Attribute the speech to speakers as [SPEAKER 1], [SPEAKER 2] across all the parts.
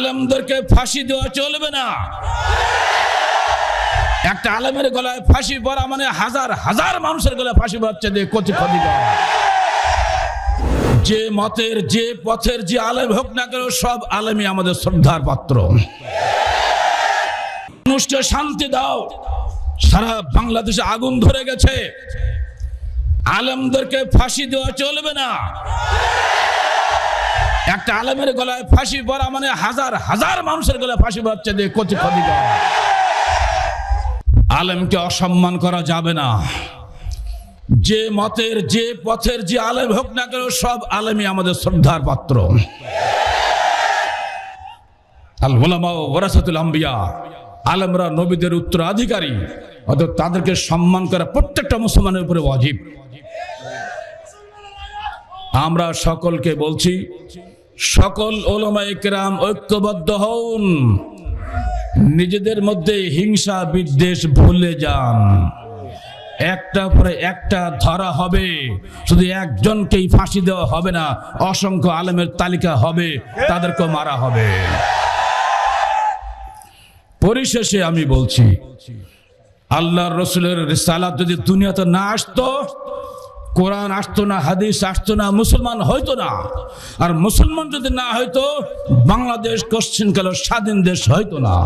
[SPEAKER 1] আলেমদেরকে ফাঁসি দেওয়া চলবে না। একটা আলেমের গলায় ফাঁসি পড়া মানে হাজার হাজার মানুষের গলায় ফাঁসি পড়াচ্ছে দিয়ে কচি ক্ষতি যে মতের, যে পথের, যে আলেম হোক না কেন সব আলেমই আমাদের শ্রদ্ধার পাত্র। মানুষকে শান্তি দাও। সারা বাংলাদেশে আগুন ধরে গেছে। আলেমদেরকে ফাঁসি দেওয়া চলবে না। একটা আলেমের গলায় ফাঁসি পড়া মানে হাজার হাজার মানুষের গলায় ফাঁসি পড়াচ্ছে দিয়ে কচি ক্ষতি আলেমকে অসম্মান করা যাবে না। যে মতের, যে পথের, যে আলেম হোক না কেন সব আলেমই আমাদের শ্রদ্ধার পাত্র। আল আলেমরা নবীদের উত্তরাধিকারী, অর্থাৎ তাদেরকে সম্মান করা প্রত্যেকটা মুসলমানের উপরে অজীব আমরা সকলকে বলছি সকল ওলামা একরাম ঐক্যবদ্ধ হন নিজেদের মধ্যে হিংসা বিদ্বেষ ভুলে যান। একটা পরে একটা ধরা হবে। শুধু একজনকেই ফাঁসি দেওয়া হবে না, অসংখ্য আলেমের তালিকা হবে তাদেরকে মারা হবে। পরিশেষে আমি বলছি, আল্লাহর রসুলের রিসালাত যদি দুনিয়াতে না আসতো কোরআন আসতো না, হাদিস আসতো না, মুসলমান হইতো না। আর মুসলমান যদি না হইতো, বাংলাদেশ কোশ্চিনকাল স্বাধীন দেশ হইতো না।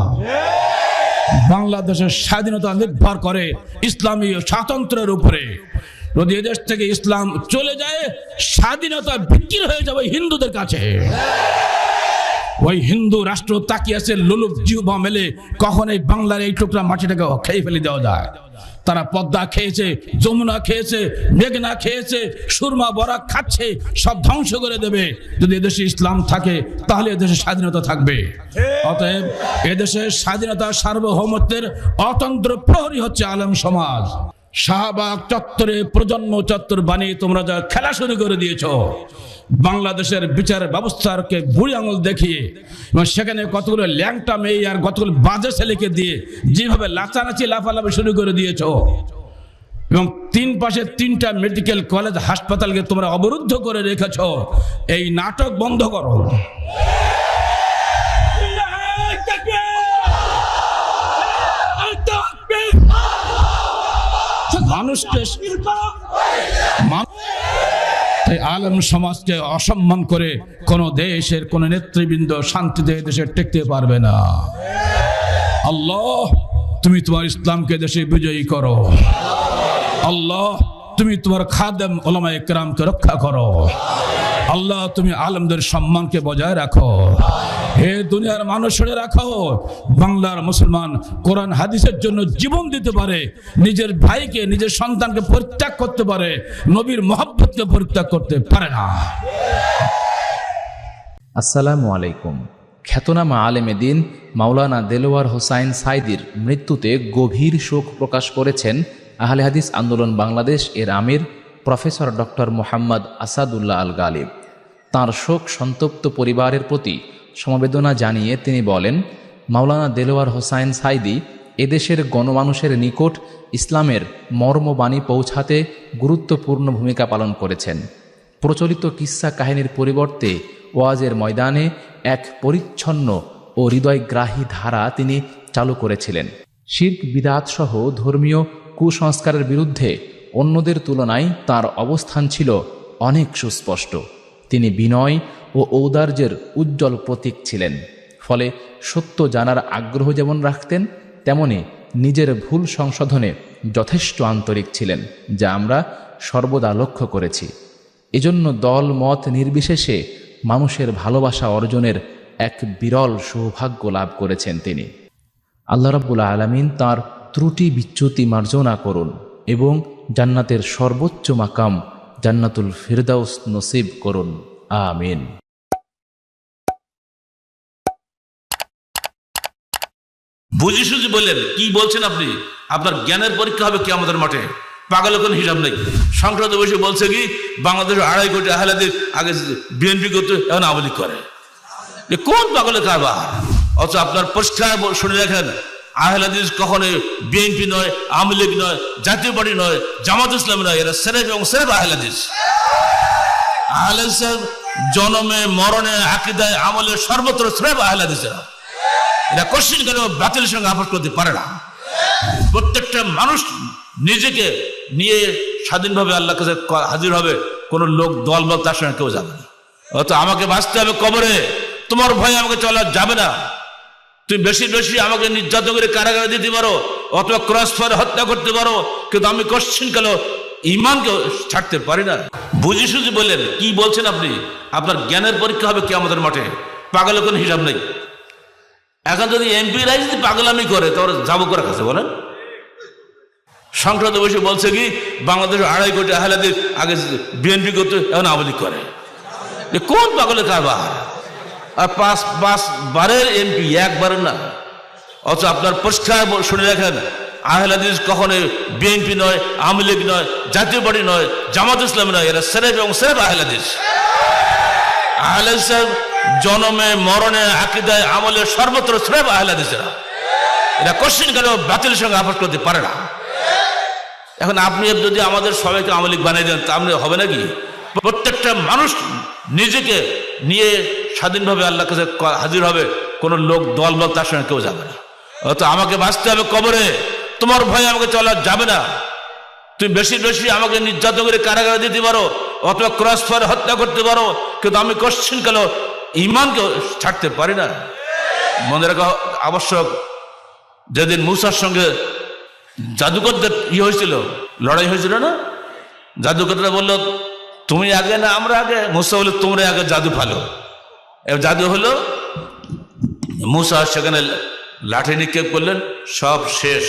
[SPEAKER 1] বাংলাদেশের স্বাধীনতা নির্ভর করে ইসলামী স্বাতন্ত্রের উপরে। যদি এদেশ থেকে ইসলাম চলে যায়, স্বাধীনতা বিক্রি হয়ে যাবে হিন্দুদের কাছে। ওই হিন্দু রাষ্ট্র তাকিয়ে আছে লুলুপ জিহ্বা মেলে কখন এই বাংলার এই টুকরা মাটিটাকে খেয়ে ফেলে দেওয়া যায়। তারা পদ্মা খেয়েছে, যমুনা খেয়েছে, মেঘনা খেয়েছে, সুরমা বরা খাচ্ছে, সব ধ্বংস করে দেবে। যদি এদেশে ইসলাম থাকে, তাহলে এদেশে স্বাধীনতা থাকবে। অতএব এদেশের স্বাধীনতা সার্বভৌমত্বের অতন্ত্র প্রহরী হচ্ছে আলম সমাজ। শাহবাগ চত্বরে প্রজন্ম চত্বর বানিয়ে তোমরা যা খেলা শুরু করে দিয়েছ, বাংলাদেশের বিচার ব্যবস্থাকে বুড়ি আঙুল দেখিয়ে, এবং সেখানে কতগুলো ল্যাংটা মেয়ে আর কতগুলো বাজে ছেলেকে দিয়ে যেভাবে লাচানাচি লাফালাফি শুরু করে দিয়েছ, এবং তিন পাশে তিনটা মেডিকেল কলেজ হাসপাতালকে তোমরা অবরুদ্ধ করে রেখেছ, এই নাটক বন্ধ করো। মানুষকে আলম সমাজকে অসম্মান করে কোন দেশের, কোন নেতৃবৃন্দ শান্তিতে দেশে টেকতে পারবে না। আল্লাহ, তুমি তোমার ইসলামকে দেশে বিজয়ী করো। আল্লাহ, তুমি তোমার খাদেম ওলামা একরামকে রক্ষা করো। আল্লাহ তুমি আলমদের সম্মানকে বজায় রাখো। হে দুনিয়ার মানুষ রাখো, বাংলার মুসলমান কোরআন হাদিসের জন্য জীবন দিতে পারে, নিজের ভাইকে, নিজের সন্তানকে পরিত্যাগ করতে পারে, নবীর মহব্বতকে পরিত্যাগ করতে পারে না।
[SPEAKER 2] আসসালামু আলাইকুম। খ্যাতনামা আলেমে দিন মাওলানা দেলোয়ার হোসাইন সাইদির মৃত্যুতে গভীর শোক প্রকাশ করেছেন আহলে হাদিস আন্দোলন বাংলাদেশ এর আমির প্রফেসর ডক্টর মোহাম্মদ আসাদুল্লাহ আল গালিব তাঁর শোক সন্তপ্ত পরিবারের প্রতি সমবেদনা জানিয়ে তিনি বলেন, মাওলানা দেলোয়ার হোসাইন সাইদি এদেশের গণমানুষের নিকট ইসলামের মর্মবাণী পৌঁছাতে গুরুত্বপূর্ণ ভূমিকা পালন করেছেন। প্রচলিত কিস্সা কাহিনীর পরিবর্তে ওয়াজের ময়দানে এক পরিচ্ছন্ন ও হৃদয়গ্রাহী ধারা তিনি চালু করেছিলেন। শির্ক, বিদাত সহ ধর্মীয় কুসংস্কারের বিরুদ্ধে অন্যদের তুলনায় তার অবস্থান ছিল অনেক সুস্পষ্ট। তিনি বিনয় ও ঔদার্যের উজ্জ্বল প্রতীক ছিলেন। ফলে সত্য জানার আগ্রহ যেমন রাখতেন, তেমনি নিজের ভুল সংশোধনে যথেষ্ট আন্তরিক ছিলেন, যা আমরা সর্বদা লক্ষ্য করেছি। এজন্য দল, মত নির্বিশেষে মানুষের ভালোবাসা অর্জনের এক বিরল সৌভাগ্য লাভ করেছেন তিনি। আল্লাহ রাব্বুল আলমিন তার ত্রুটি বিচ্যুতি মার্জনা করুন এবং জান্নাতের সর্বোচ্চ মাকাম জান্নাতুল ফিরদাউস নসিব করুন। আমিন।
[SPEAKER 3] বুঝি সুঝি বললেন, কি বলছেন আপনি? আপনার জ্ঞানের পরীক্ষা হবে কি আমাদের মাঠে। পাগলের কোনো হিসাব নেই। সংসদে বসে বলছে কি বাংলাদেশ আড়াই কোটি আহলাদের আগে বিএনপি করতে, এখন আওয়ামী করে। কোন পাগলের কারবার? অথচ আপনার পরিষ্কার শুনে রাখেন আহলাদিস কখনো বিএনপি নয়, আওয়ামী লীগ নয়, জাতীয় পার্টি নয়, জামাত ইসলাম নয়, এরা সেরেফ এবং সেরেফ আহলাদিস আহলাদিস
[SPEAKER 1] জনমে, মরণে, আকিদায়, আমলে সর্বত্র শ্রেব আহলা দিছেরা এরা কোশ্চিন কেন বাতিলের সঙ্গে আপোষ করতে পারে না। প্রত্যেকটা মানুষ নিজেকে নিয়ে স্বাধীনভাবে আল্লাহ কাছে হাজির হবে, কোন লোক, দল বল তার সঙ্গে কেউ যাবে না। অত আমাকে বাঁচতে হবে কবরে। তোমার ভয়ে আমাকে চলা যাবে না। তুমি বেশি বেশি আমাকে নির্যাতন করে কারাগারে দিতে পারো, অথবা ক্রস ফায়ার হত্যা করতে পারো, কিন্তু আমি কোশ্চিন কেন, ইমানকে ছাড়তে পারি না? বুঝি সুঝি বললেন, কি বলছেন আপনি? আপনার জ্ঞানের পরীক্ষা হবে কি আমাদের মাঠে। পাগলের কোনো হিসাব নেই। এখন যদি এমপি রাই যদি পাগলামি করে, তাহলে যাব করে কাছে বলেন? সংসদে বসে বলছে কি, বাংলাদেশ আড়াই কোটি আহলাদের আগে বিএনপি করতে, এখন আওয়ামী করে। কোন পাগলের কারবার? আর পাঁচ পাঁচ বারের এমপি একবারের না। অথচ আপনার পরিষ্কার শুনে রাখেন আহলাদিস কখনো বিএনপি নয়, আওয়ামী লীগ নয়, জাতীয় পার্টি নয়, জামাত ইসলাম নয়, এরা সেরেফ এবং সেরেফ আহলাদিস আহলাদিস জনমে, মরণে, আকিদায়, আমলে সর্বত্র সেরেফ আহলাদিসেরা এরা। কোশ্চিন কেন বাতিলের সঙ্গে আপোষ করতে পারে না? এখন আপনি যদি আমাদের সবাইকে আওয়ামী লীগ বানিয়ে দেন, তা আপনি হবে নাকি? প্রত্যেকটা মানুষ নিজেকে নিয়ে স্বাধীনভাবে আল্লাহ কাছে হাজির হবে, কোন লোক, দল বল তার সঙ্গে কেউ যাবে না। অত আমাকে বাঁচতে হবে কবরে। তোমার ভয়ে আমাকে চলা যাবে না। তুমি বেশি বেশি আমাকে নির্যাতন করে কারাগারে দিতে পারো, অথবা ক্রস ফায়ার হত্যা করতে পারো, কিন্তু আমি কোশ্চিন কেন ইমানকে ছাড়তে পারি না। মনে রাখা আবশ্যক, যেদিন মুসার সঙ্গে জাদুকরদের ই হয়েছিল, লড়াই হয়েছিল না? জাদুকররা বলল, তুমি আগে না, আমরা আগে। মুসা বলল তোমরা আগে জাদু ফালো। জাদু হলো, মুসা সেখানে লাঠি নিক্ষেপ করলেন, সব শেষ।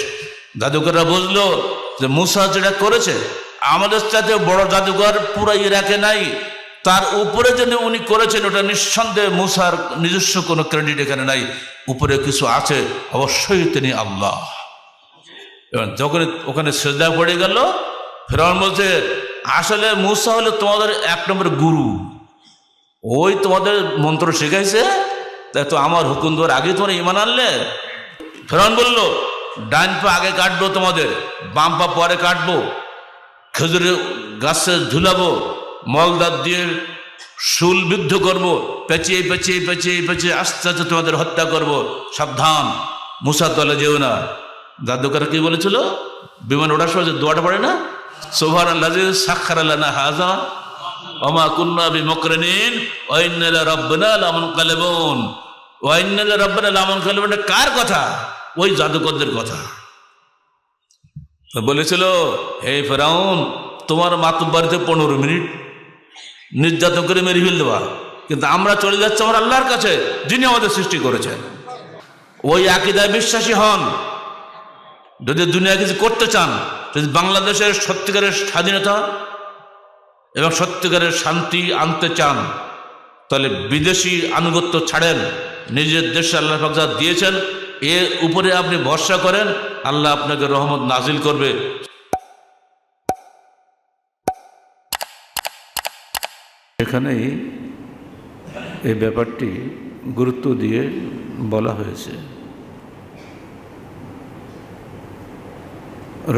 [SPEAKER 1] জাদুকররা বুঝলো যে মুসা যেটা করেছে, আমাদের সাথে বড় জাদুকর পুরো ইরাকে নাই। তার উপরে যে উনি করেছেন, ওটা নিঃসন্দেহে মুসার নিজস্ব কোনো ক্রেডিট এখানে নাই। উপরে কিছু আছে, অবশ্যই তিনি আল্লাহ। এবং যখন ওখানে শ্রদ্ধা পড়ে গেল, ফেরাউন বলছে, আসলে মুসা হলো তোমাদের এক নম্বর গুরু। ওই তোমাদের মন্ত্র শিখাইছে? তাই তো আমার হুকুম দেওয়ার আগে তোমরা ইমান আনলে? ফেরান বলল, ডান পা আগে কাটবো তোমাদের, বাম পা পরে কাটবো, খেজুরের গাছে ঝুলাবো মলদার দিয়ে শুল বিদ্ধ করব, পেঁচিয়ে পেঁচিয়ে পেঁচিয়ে পেঁচিয়ে আস্তে আস্তে তোমাদের হত্যা করব। সাবধান মুসা তলে যেও না। জাদুকার কি বলেছিল? বিমান ওঠার সময় দোয়াটা পড়ে না? সোভার আল্লাহ সাক্ষার আল্লাহ হাজা। অমা কুন্না বি মকরনিন ওয়াইন্নালা রব্বানা লামন কালেবন ওয়াইন্নালা রব্বানা লামন কালেবন কার কথা? ওই জাদুকরদের কথা। বলেছিল, হে ফেরাউন, তোমার মাতুব বাড়িতে পনেরো মিনিট। নির্যাতন করে মেরে ফেল দেওয়া কিন্তু আমরা চলে যাচ্ছি আমার আল্লাহর কাছে, যিনি আমাদের সৃষ্টি করেছেন। ওই আকিদায় বিশ্বাসী হন। যদি দুনিয়া কিছু করতে চান, যদি বাংলাদেশের সত্যিকারের স্বাধীনতা এবং সত্যিকারের শান্তি আনতে চান, তাহলে বিদেশি আনুগত্য ছাড়েন, নিজের দেশে আল্লাহ যা দিয়েছেন, এর উপরে আপনি ভরসা করেন, আল্লাহ আপনাকে রহমত নাজিল করবে।
[SPEAKER 4] এখানেই এই ব্যাপারটি গুরুত্ব দিয়ে বলা হয়েছে।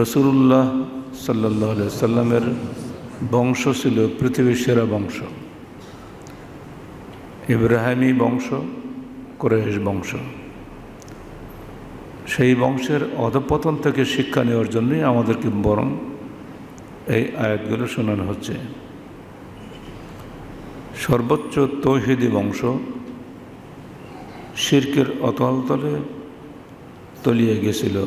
[SPEAKER 4] রসুল্লাহ সাল্লাহ সাল্লামের বংশ ছিল পৃথিবীর সেরা বংশ। ইব্রাহিমী বংশ কোরেশ বংশ। সেই বংশের অধপতন থেকে শিক্ষা নেওয়ার জন্যই আমাদেরকে বরং এই আয়াতগুলো শোনানো হচ্ছে। সর্বোচ্চ তৌহিদি বংশ শির্কের অতলতলে তলিয়ে গেছিল।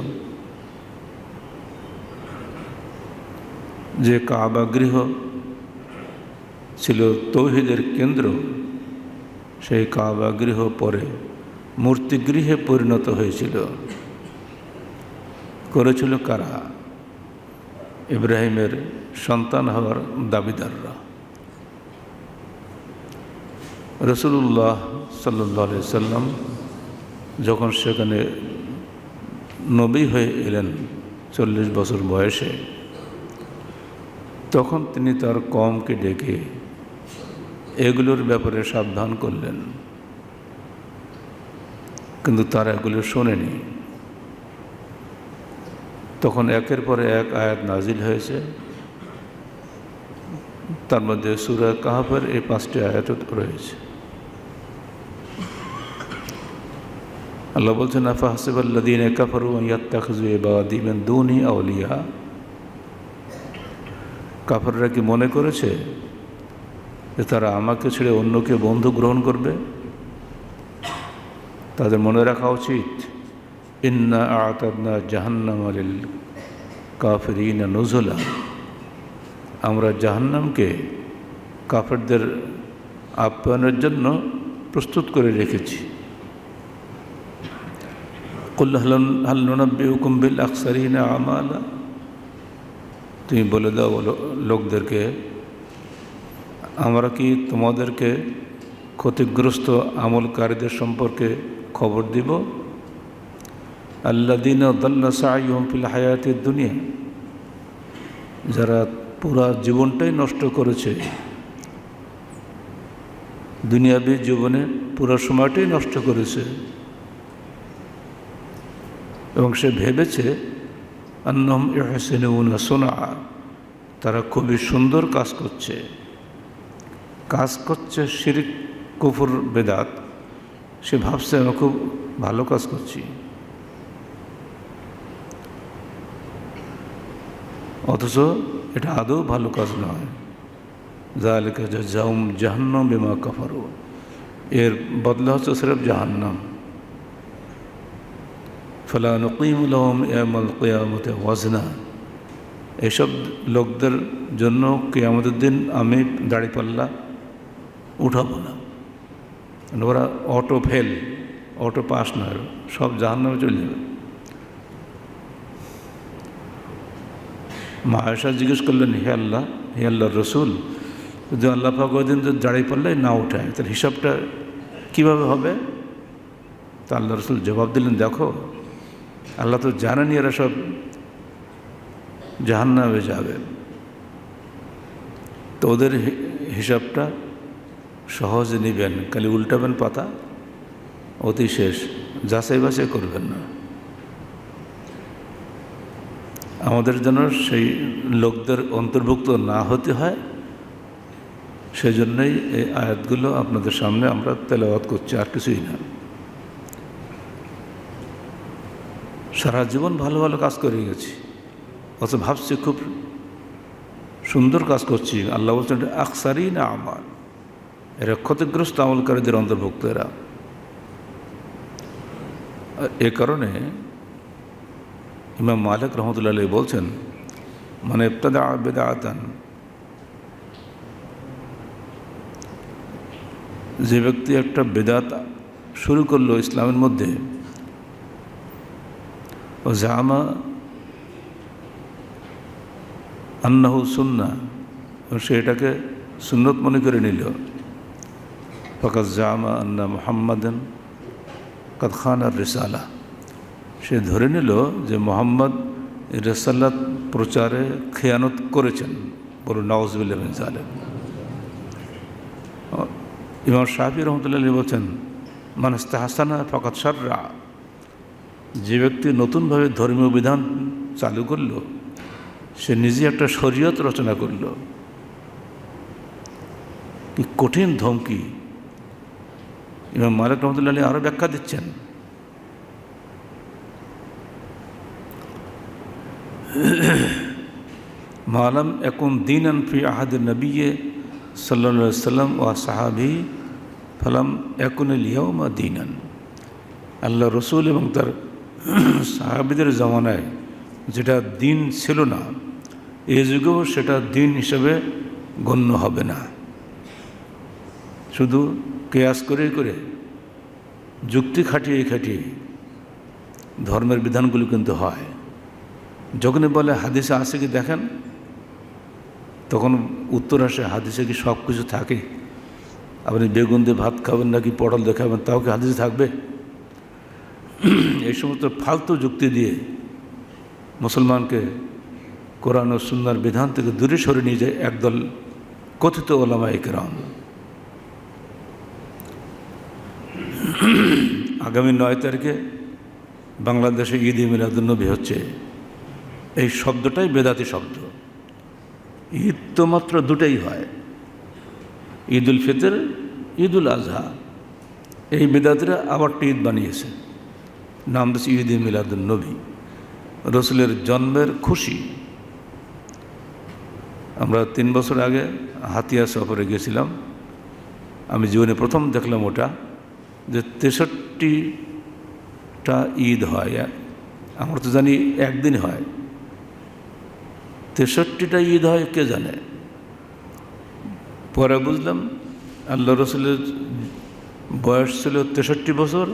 [SPEAKER 4] যে কাবা গৃহ ছিল তৌহিদের কেন্দ্র, সেই কাবা গৃহ পরে মূর্তিগৃহে পরিণত হয়েছিল। করেছিল কারা? ইব্রাহিমের সন্তান হওয়ার দাবিদাররা। রসুল্লাহ সাল্লি সাল্লাম যখন সেখানে নবী হয়ে এলেন, চল্লিশ বছর বয়সে তখন তিনি তার কমকে ডেকে এগুলোর ব্যাপারে সাবধান করলেন। কিন্তু তারা এগুলো শোনেনি। তখন একের পরে এক আয়াত নাজিল হয়েছে।
[SPEAKER 1] তার মধ্যে সুরা কাহাফের এই পাঁচটি আয়াত রয়েছে। আল্লাহ বলছেন আফা হাসিবাল্লাদিন কাফারু ইয়াত্তাখজু ইবাদিমেন দুনি আউলিয়া কাফাররা কি মনে করেছে যে তারা আমাকে ছেড়ে অন্যকে বন্ধু গ্রহণ করবে? তাদের মনে রাখা উচিত, ইন্না আতাদনা জাহান্নাম আলিল কাফিরিনা নজলা। আমরা জাহান্নামকে কাফেরদের আপ্যায়নের জন্য প্রস্তুত করে রেখেছি। কুল্লাহনব্বী হুকুমবিল আকসারিনা আমালা? তুমি বলে দাও লোকদেরকে, আমরা কি তোমাদেরকে ক্ষতিগ্রস্ত আমলকারীদের সম্পর্কে খবর দিব? আল্লাদিন দল্লা সাইহম ফিল হায়াতের দুনিয়া, যারা পুরা জীবনটাই নষ্ট করেছে, দুনিয়াবী জীবনে পুরো সময়টাই নষ্ট করেছে, এবং সে ভেবেছে আন্নম ইহসিনুনা সোনা তারা খুবই সুন্দর কাজ করছে। কাজ করছে শিরিক, কুফুর, বেদাত। সে ভাবছে, আমি খুব ভালো কাজ করছি। অথচ এটা আদৌ ভালো কাজ নয়। জালিকা জাউম জাহান্নাম বিমা কাফারু এর বদলা হচ্ছে সিরফ জাহান্নাম। ফলা ওয়াজনা এসব লোকদের জন্য কিয়ামতের দিন আমি দাড়িপাল্লা উঠাবো না। মানে ওরা অটো ফেল অটো পাস নয় সব জাহান্নামে চলে যাবে। মা আয়সা জিজ্ঞেস করলেন, হে আল্লাহ, হে আল্লাহর রসুল, যদি আল্লাহ পাক ওই দিন দাঁড়িয়ে পড়লে না উঠায়, তাহলে হিসাবটা কীভাবে হবে? তা আল্লাহ রসুল জবাব দিলেন, দেখো আল্লাহ তো জানেনি এরা সব জাহান্নামে যাবে। তো ওদের হিসাবটা সহজে নেবেন, খালি উল্টাবেন পাতা, অতি শেষ। যাচাই বাছাই করবেন না। আমাদের যেন সেই লোকদের অন্তর্ভুক্ত না হতে হয়, সেজন্যই এই আয়াতগুলো আপনাদের সামনে আমরা তেলাওয়াত করছি, আর কিছুই না। সারা জীবন ভালো ভালো কাজ করে গেছি। অথচ ভাবছি খুব সুন্দর কাজ করছি। আল্লাহ বলছেন এটা আকসারই না আমার এরা ক্ষতিগ্রস্ত আমলকারীদের অন্তর্ভুক্ত এরা। এ কারণে ইমাম মালিক রহমতুল্লাহ বলছেন মানে ইবতাদা বেদাআতান। যে ব্যক্তি একটা বেদাত শুরু করল ইসলামের মধ্যে জামা আন্নাহু ও সে এটাকে সুন্নত মনে করে নিল। ফকাত জামা আন্না মোহাম্মদন রিসালা সে ধরে নিল যে মোহাম্মদ রেসাল্লাত প্রচারে খেয়ানত করেছেন। বলুন নওয়াজবুল্লাহ সালেম ইমাম শাহি রহমতুল্লাহ বলছেন মানস্তা হাসানা ফকাত সাররা যে ব্যক্তি নতুনভাবে ধর্মীয় বিধান চালু করল, সে নিজে একটা শরীয়ত রচনা করল। কি কঠিন ধমকি। ইমাম মালিক রহমতুল্লাহ আলী আরও ব্যাখ্যা দিচ্ছেন। মালাম এখন দিন ফি আহাদ নবী সাল্লা সাল্লাম ও সাহাবি ফালাম এখন লিয়াউমা দিনান। আল্লাহ রসুল এবং তার সাহাবিদের জমানায় যেটা দিন ছিল না, এ যুগেও সেটা দিন হিসেবে গণ্য হবে না। শুধু কেয়াস করে করে, যুক্তি খাটিয়ে খাটিয়ে ধর্মের বিধানগুলো কিন্তু হয়। যখনই বলে হাদিসে আসে কি দেখেন, তখন উত্তর আসে হাদিসে কি সব কিছু থাকে? আপনি বেগুন দিয়ে ভাত খাবেন নাকি পটল দেখাবেন তাও কি হাদিসে থাকবে? এই সমস্ত ফালতু যুক্তি দিয়ে মুসলমানকে কোরআন ও বিধান থেকে দূরে সরে নিয়ে যায় একদল কথিত ওলামা একরাম। আগামী নয় তারিখে বাংলাদেশে ঈদ মিলাদুন্নবী হচ্ছে। এই শব্দটাই বেদাতি শব্দ। ঈদ তো মাত্র দুটাই হয়। ঈদ উল ফিতর ঈদ উল আজহা। এই বেদাতিরা আবারটি ঈদ বানিয়েছে। নাম দিচ্ছে ঈদ মিলাদুল নবী। রসুলের জন্মের খুশি। আমরা তিন বছর আগে হাতিয়া সফরে গেছিলাম। আমি জীবনে প্রথম দেখলাম ওটা, যে তেষট্টিটা ঈদ হয়। আমরা তো জানি একদিন হয়। তেষট্টিটা ঈদ হয়, কে জানে? পরে বুঝলাম আল্লাহ রসুলের বয়স ছিল তেষট্টি বছর।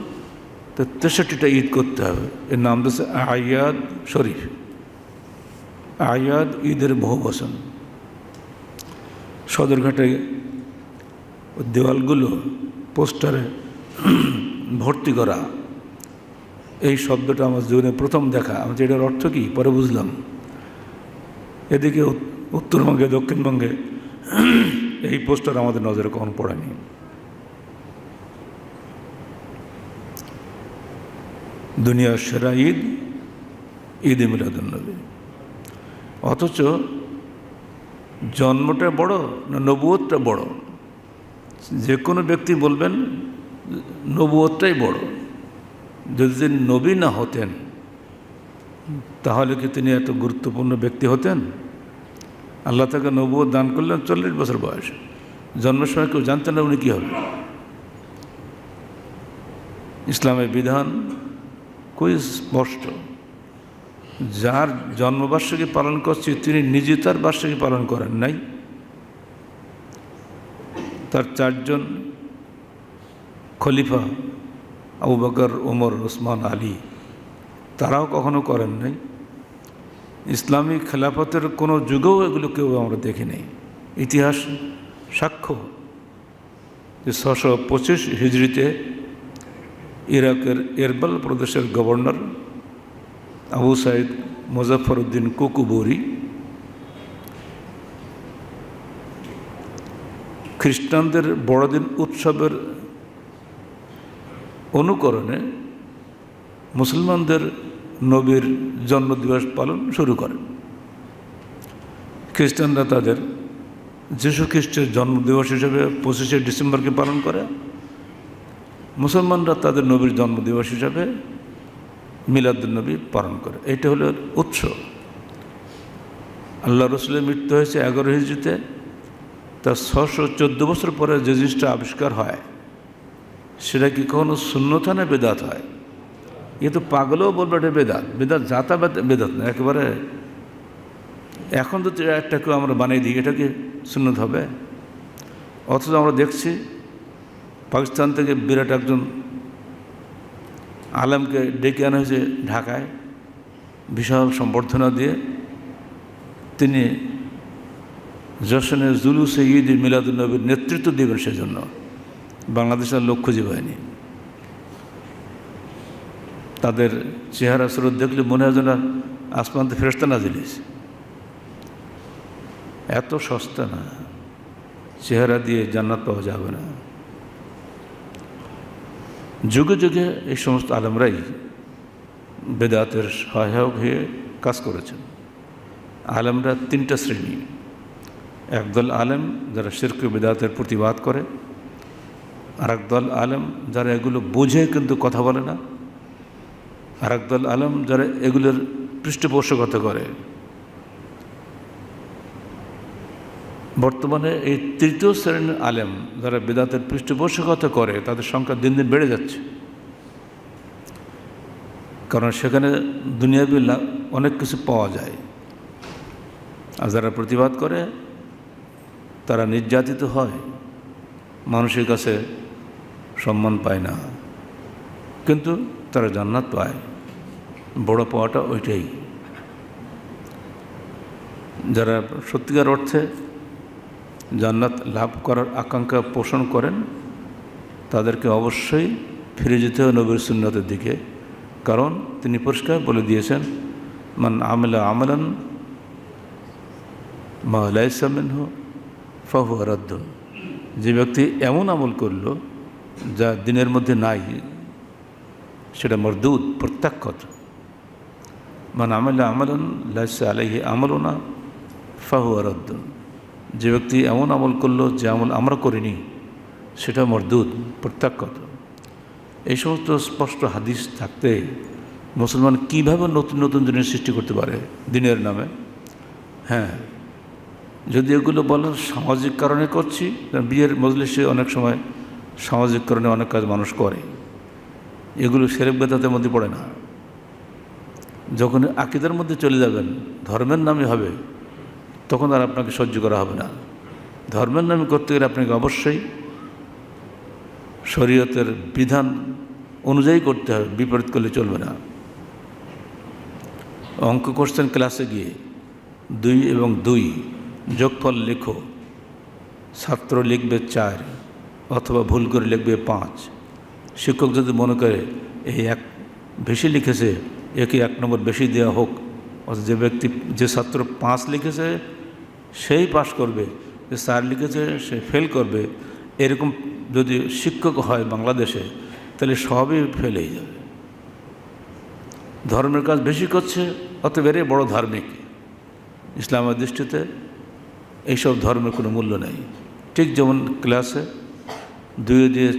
[SPEAKER 1] তো তেষট্টিটা ঈদ করতে হবে। এর নাম দিচ্ছে আয়াদ শরীফ। আয়াদ ঈদের বহু বসন সদরঘাটে দেওয়ালগুলো, পোস্টারে ভর্তি করা। এই শব্দটা আমার জীবনে প্রথম দেখা। আমি এটার অর্থ কী? পরে বুঝলাম। এদিকে উত্তরবঙ্গে, দক্ষিণবঙ্গে এই পোস্টার আমাদের নজরে কখনো পড়েনি। দুনিয়ার সেরা ঈদ ঈদ মিলাদুলনবী অথচ জন্মটা বড় না নবুয়তটা বড়? যে কোনো ব্যক্তি বলবেন, নবুয়তটাই বড়। যদি নবী না হতেন, তাহলে কি তিনি এত গুরুত্বপূর্ণ ব্যক্তি হতেন? আল্লাহ তাকে নবুয়ত দান করলেন চল্লিশ বছর বয়স। জন্মের সময় কেউ জানতেন না উনি কী হবে। ইসলামের বিধান খুবই স্পষ্ট? যার জন্মবার্ষিকী পালন করছে, তিনি নিজে তার বার্ষিকী পালন করেন নাই। তার চারজন খলিফা, আবু বকর, ওমর, ওসমান, আলী, তারাও কখনো করেন নাই। ইসলামী খেলাফতের কোনো যুগেও এগুলো কেউ আমরা দেখি নাই। ইতিহাস সাক্ষ্য যে ছশো পঁচিশ হিজড়িতে ইরাকের এরবাল প্রদেশের governor Abu Said Muzaffar Uddin Kukuburi, খ্রিস্টানদের বড়দিন উৎসবের অনুকরণে মুসলমানদের নবীর জন্মদিবস পালন শুরু করেন। খ্রিস্টানরা তাদের যীশু খ্রিস্টের জন্মদিবস হিসেবে পঁচিশে ডিসেম্বরকে পালন করে। মুসলমানরা তাদের নবীর জন্মদিবস হিসাবে মিলাদুলনবী পালন করে। এটা হলো উৎস। আল্লাহ রসুলের মৃত্যু হয়েছে এগারো হিজড়িতে। তার ছশো চোদ্দ বছর পরে যে জিনিসটা আবিষ্কার হয়, সেটা কি কখনো শূন্যথানে বেদাত হয়? এ তো পাগলেও বলবে এটা বেদাত। বেদাত যাতা বেদাত না, একেবারে এখন তো একটা কেউ আমরা বানিয়ে দিই, এটা কি শূন্যত হবে? অথচ আমরা দেখছি পাকিস্তান থেকে বিরাট একজন আলমকে ডেকে আনা হয়েছে ঢাকায়। বিশাল সম্বর্ধনা দিয়ে তিনি যশনের জুলুসে ঈদ মিলাদুলনবীর নেতৃত্ব দেবেন সেজন্য। বাংলাদেশের লোক খুঁজে পায়নি তাদের চেহারা স্রোত দেখলে মনে হয় যেন আসমানতে ফেরস্তা না জিনিস এত সস্তা না। চেহারা দিয়ে জান্নাত পাওয়া যাবে না। যুগে যুগে এই সমস্ত আলমরাই বেদাতের সহায়ক হয়ে কাজ করেছেন। আলেমরা তিনটা শ্রেণি। একদল আলেম যারা শিরক বেদাতের প্রতিবাদ করে আর দল আলেম যারা এগুলো বোঝে কিন্তু কথা বলে না আর দল আলেম যারা এগুলোর পৃষ্ঠপোষকতা করে। বর্তমানে এই তৃতীয় শ্রেণির আলেম যারা বেদাতের পৃষ্ঠপোষকতা করে, তাদের সংখ্যা দিন দিন বেড়ে যাচ্ছে। কারণ সেখানে দুনিয়াবি অনেক কিছু পাওয়া যায়। আর যারা প্রতিবাদ করে, তারা নির্যাতিত হয়। মানুষের কাছে সম্মান পায় না। কিন্তু তারা জান্নাত পায়। বড় পাওয়াটা ওইটাই। যারা সত্যিকার অর্থে জান্নাত লাভ করার আকাঙ্ক্ষা পোষণ করেন, তাদেরকে অবশ্যই ফিরে যেতে হবে নবীর সুন্নতের দিকে। কারণ তিনি পরিষ্কার বলে দিয়েছেন, মান আমলা আমলান মা লাইসামিন হো ফাহু রাদ্দুন যে ব্যক্তি এমন আমল করল যা দিনের মধ্যে নাই, সেটা মরদুদ প্রত্যাখ্যত মান আমলা আমলান লাইসা আলাইহি আমলনা ফাহুয়ারদ্দুন যে ব্যক্তি এমন আমল করল যে আমল আমরা করিনি, সেটা মরদুদ প্রত্যাখ্যাত এই সমস্ত স্পষ্ট হাদিস থাকতে মুসলমান কীভাবে নতুন নতুন জিনিস সৃষ্টি করতে পারে দিনের নামে? হ্যাঁ যদি এগুলো বলেন, সামাজিক কারণে করছি বিয়ের মজলিসে অনেক সময় সামাজিক কারণে অনেক কাজ মানুষ করে। এগুলো সেরেক বেদাতের মধ্যে পড়ে না। যখন আকিদের মধ্যে চলে যাবেন, ধর্মের নামে হবে তখন আর আপনাকে সহ্য করা হবে না। ধর্মের নামে করতে গেলে আপনাকে অবশ্যই শরীয়তের বিধান অনুযায়ী করতে হবে, বিপরীত করলে চলবে না। অঙ্ক করছেন ক্লাসে গিয়ে দুই এবং দুই যোগফল লেখো। ছাত্র লিখবে চার অথবা ভুল করে লিখবে পাঁচ। শিক্ষক যদি মনে করে এই এক বেশি লিখেছে, একে এক নম্বর বেশি দেওয়া হোক অথবা যে ব্যক্তি, যে ছাত্র পাঁচ লিখেছে সেই পাশ করবে, যে স্যার লিখেছে সে ফেল করবে। এরকম যদি শিক্ষক হয় বাংলাদেশে, তাহলে সবই ফেল হয়ে যাবে। ধর্মের কাজ বেশি করছে, অতএব এরে বড় ধার্মিক। ইসলামের দৃষ্টিতে এইসব ধর্মের কোনো মূল্য নেই। ঠিক যেমন ক্লাসে দুই দিয়ে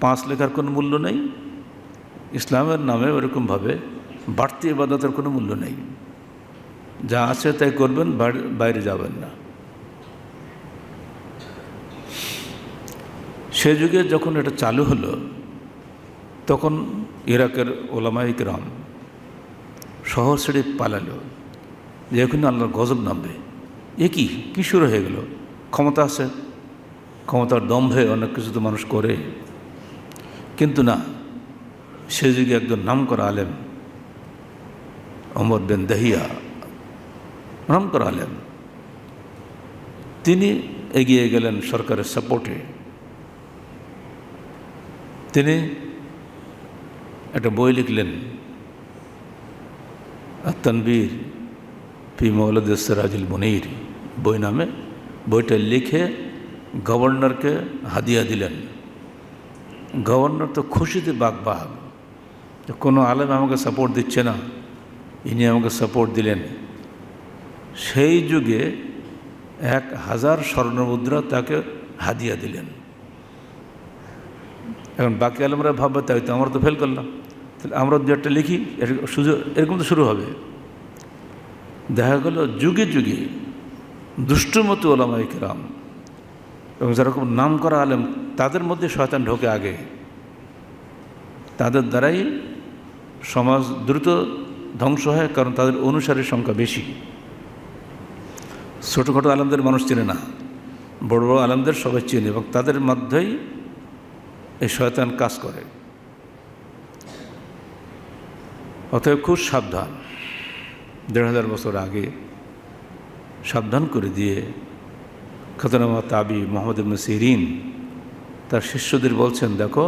[SPEAKER 1] পাঁচ লেখার কোনো মূল্য নেই, ইসলামের নামে ওরকমভাবে বাড়তি ইবাদতের কোনো মূল্য নেই। যা আছে তাই করবেন, বাইরে- যাবেন না। সে যুগে যখন এটা চালু হলো, তখন ইরাকের ওলামাইক রাম শহর ছেড়ে পালালো। যে এখানে আল্লাহর গজব নামবে। এ কি? কী শুরু হয়ে গেল? ক্ষমতা আছে। ক্ষমতার দম্ভে অনেক কিছু তো মানুষ করে। কিন্তু না, সে যুগে একজন নাম করা আলেম, অমর বেন দহিয়া নাম করালেন। তিনি এগিয়ে গেলেন সরকারের সাপোর্টে। তিনি একটা বই লিখলেন তানবীর পি মৌলদ সিরাজুল মুনির বই নামে। বইটা লিখে গভর্নরকে হাদিয়া দিলেন। গভর্নর তো খুশিতে বাঘ কোনো আলেম আমাকে সাপোর্ট দিচ্ছে না। ইনি আমাকে সাপোর্ট দিলেন। সেই যুগে এক হাজার স্বর্ণমুদ্রা তাকে হাদিয়া দিলেন। এখন বাকি আলমরা ভাববে, তাই তো আমরা তো ফেল করলাম। তাহলে আমরা দু একটা লিখি সুযোগ, এরকম তো শুরু হবে। দেখা গেল যুগে যুগে দুষ্টমতো ওলামাই কেরাম এবং যেরকম নাম করা আলেম, তাদের মধ্যে শয়তান ঢোকে আগে। তাদের দ্বারাই সমাজ দ্রুত ধ্বংস হয়, কারণ তাদের অনুসারীর সংখ্যা বেশি। ছোটোখাটো আলমদের মানুষ চেনে না, বড় বড় আলমদের সবাই চেনে এবং তাদের মধ্যেই এই শয়তান কাজ করে। অতএব খুব সাবধান। দেড় হাজার বছর আগে সাবধান করে দিয়ে খতনামা তাবি মোহাম্মদ ইবনে সিরিন তার শিষ্যদের বলছেন, দেখো,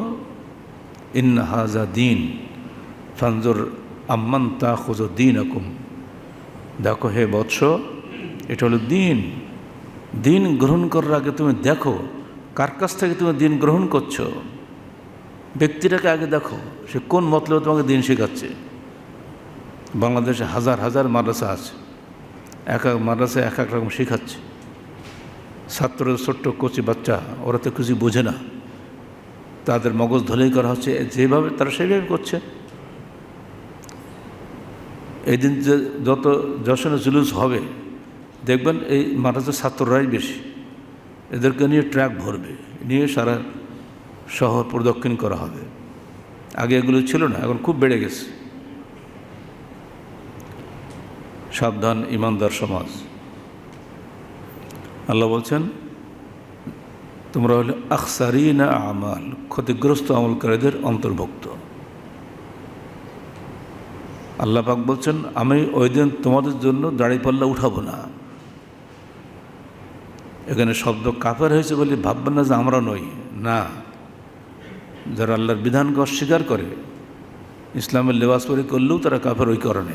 [SPEAKER 1] ইন্না হাজা দিন, ফানজুর আম্মান তা খোঁজ দিন আকুম দেখো হে বৎস এটা হলো দিন। দিন গ্রহণ করার আগে তুমি দেখো, কার কাছ থেকে তুমি দিন গ্রহণ করছ। ব্যক্তিটাকে আগে দেখো, সে কোন মতলবে তোমাকে দিন শেখাচ্ছে। বাংলাদেশে হাজার হাজার মাদ্রাসা আছে, এক এক মাদ্রাসা এক এক রকম শেখাচ্ছে। ছাত্র ছোট্ট কচি বাচ্চা, ওরা তো কিছু বোঝে না। তাদের মগজ ধলেই করা হচ্ছে, যেভাবে তারা সেইভাবে করছে। এই দিন যে যত যশনে জুলুস হবে দেখবেন এই মাদ্রাসার ছাত্ররাই বেশি। এদেরকে নিয়ে ট্র্যাক ভরবে, নিয়ে সারা শহর প্রদক্ষিণ করা হবে। আগে এগুলো ছিল না, এখন খুব বেড়ে গেছে। সাবধান ইমানদার সমাজ। আল্লাহ বলছেন, তোমরা হলে আকসারিনা আমাল, ক্ষতিগ্রস্ত আমলকারীদের অন্তর্ভুক্ত। আল্লাহ পাক বলছেন, আমি ওই দিন তোমাদের জন্য দাড়িপাল্লা উঠাবো না। এখানে শব্দ কাফের হয়েছে বলে ভাববেন না যে আমরা নই। না। যারা আল্লাহর বিধানকে অস্বীকার করে, ইসলামের লেবাস পরে করলেও তারা কাফের ওই কারণে।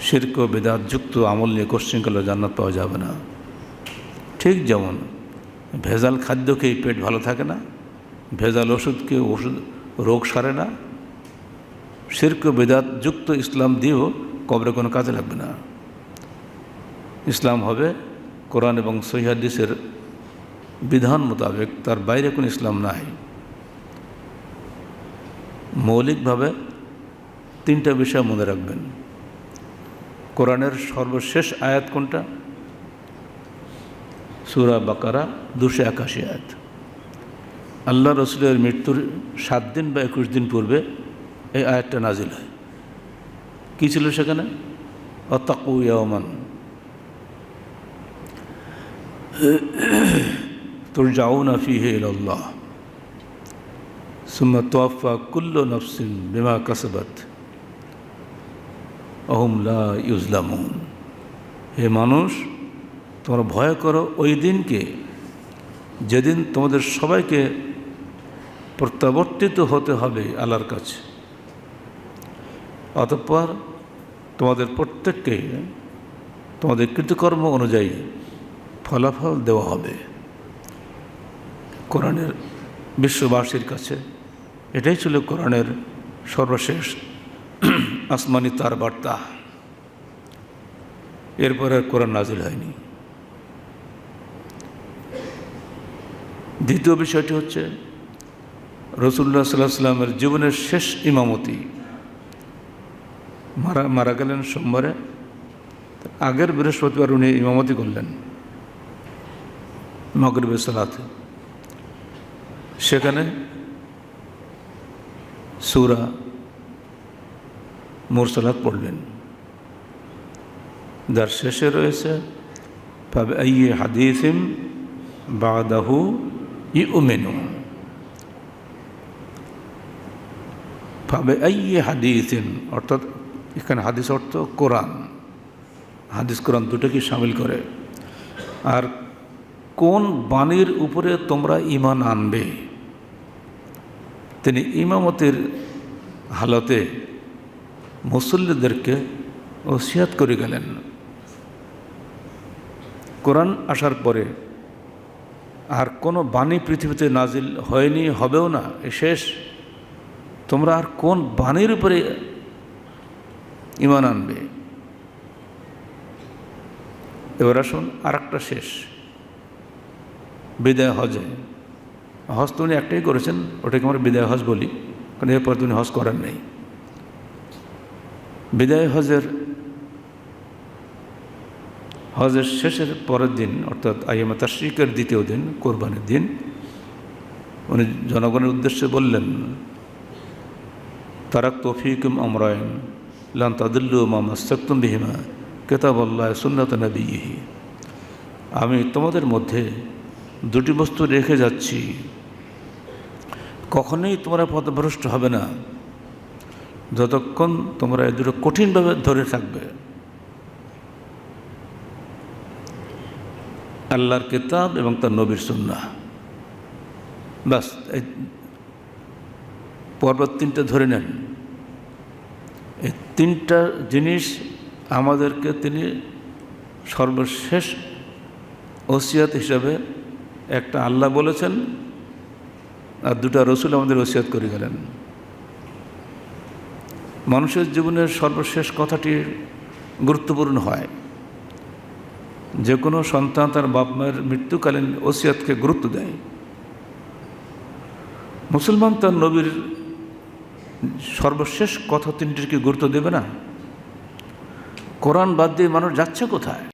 [SPEAKER 1] শির্ক বেদাতযুক্ত আমল নিয়ে কোশ্চিনকালে জান্নাত পাওয়া যাবে না। ঠিক যেমন, ভেজাল খাদ্য খেয়ে পেট ভালো থাকে না, ভেজাল ওষুধ ওষুধকে ওষুধ, রোগ সারে না। শির্ক বেদাতযুক্ত ইসলাম দিয়েও কবরে কোনো কাজে লাগবে না। ইসলাম হবে, কোরআন এবং সহিহাদিসের বিধান মোতাবেক তার বাইরে কোনো ইসলাম নাই। মৌলিকভাবে তিনটা বিষয় মনে রাখবেন। কোরআনের সর্বশেষ আয়াত কোনটা? সুরা বাকারা দুশো একাশি আয়াত। আল্লাহ রসুলের মৃত্যুর সাত দিন বা একুশ দিন পূর্বে এই আয়াতটা নাজিল হয়। কী ছিল সেখানে? অতাকু ইয়ামান তুরজাউনা ফিহে ইলাল্লাহ সুম্মা তোয়াফা কুল্লু নফসিন বিমা কাসবাত অহম লা ইউজলামুন হে মানুষ, তোমরা ভয় করো ওই দিনকে, যেদিন তোমাদের সবাইকে প্রত্যাবর্তিত হতে হবে আল্লাহর কাছে। অতঃপর তোমাদের প্রত্যেককে, তোমাদের কৃতকর্ম অনুযায়ী ফলাফল দেওয়া হবে। কোরআনের বিশ্ববাসীর কাছে এটাই ছিল কোরআনের সর্বশেষ আসমানি তার বার্তা। এরপরে আর কোরআন নাজিল হয়নি। দ্বিতীয় বিষয়টি হচ্ছে রসুল্লাহ সাল্লাহ সাল্লামের জীবনের শেষ ইমামতি মারা মারা গেলেন সোমবারে। আগের বৃহস্পতিবার উনি ইমামতি করলেন। মগরবের সালাতে। সেখানে সুরা মুরসালাত পড়লেন। যার শেষে রয়েছে পাবে আইয়ে হাদিসিম বাদাহু ই উমেনু পাবে আইয়ে হাদিসিন অর্থাৎ এখানে হাদিস অর্থ কোরআন। হাদিস কোরআন দুটোকে সামিল করে। আর কোন বাণীর উপরে তোমরা ইমান আনবে? তিনি ইমামতের হালতে মুসল্লিদেরকে ওসিয়াত করে গেলেন। কোরআন আসার পরে আর কোনো বাণী পৃথিবীতে নাজিল হয়নি, হবেও না, এ শেষ। তোমরা আর কোন বাণীর উপরে ইমান আনবে? এবার আসুন আর একটা শেষ। বিদায় হজে হজ তো উনি একটাই করেছেন, ওটাকে আমরা বিদায় হজ বলি, কারণ এরপর তো উনি হজ করেন নেই। বিদায় হজের হজের শেষের পরের দিন, অর্থাৎ আইএমা তাশ্রিকের দ্বিতীয় দিন, কোরবানির দিন, উনি জনগণের উদ্দেশ্যে বললেন, তারাক তফিকুম আমরায়ন লান তাদুল্লু মামা সক্তুম বিহিমা কেতাব আল্লাহ সুন্নত নবীহি আমি তোমাদের মধ্যে দুটি বস্তু রেখে যাচ্ছি। কখনোই তোমরা পথভ্রষ্ট হবে না। যতক্ষণ তোমরা এ দুটো কঠিনভাবে ধরে থাকবে। আল্লাহর কিতাব এবং তার নবীর সুন্না ব্যাস, এই পর্বত তিনটা ধরে নেন। এই তিনটা জিনিস আমাদেরকে তিনি সর্বশেষ ওসিয়াত হিসাবে একটা আল্লাহ বলেছেন, আর দুটা রসুল আমাদের ওসিয়াত করে গেলেন। মানুষের জীবনের সর্বশেষ কথাটি গুরুত্বপূর্ণ হয়। যে কোনো সন্তান তার বাপ মায়ের মৃত্যুকালীন ওসিয়াতকে গুরুত্ব দেয়। মুসলমান তার নবীর সর্বশেষ কথা তিনটির কি গুরুত্ব দেবে না? কোরআন বাদ দিয়ে মানুষ যাচ্ছে কোথায়?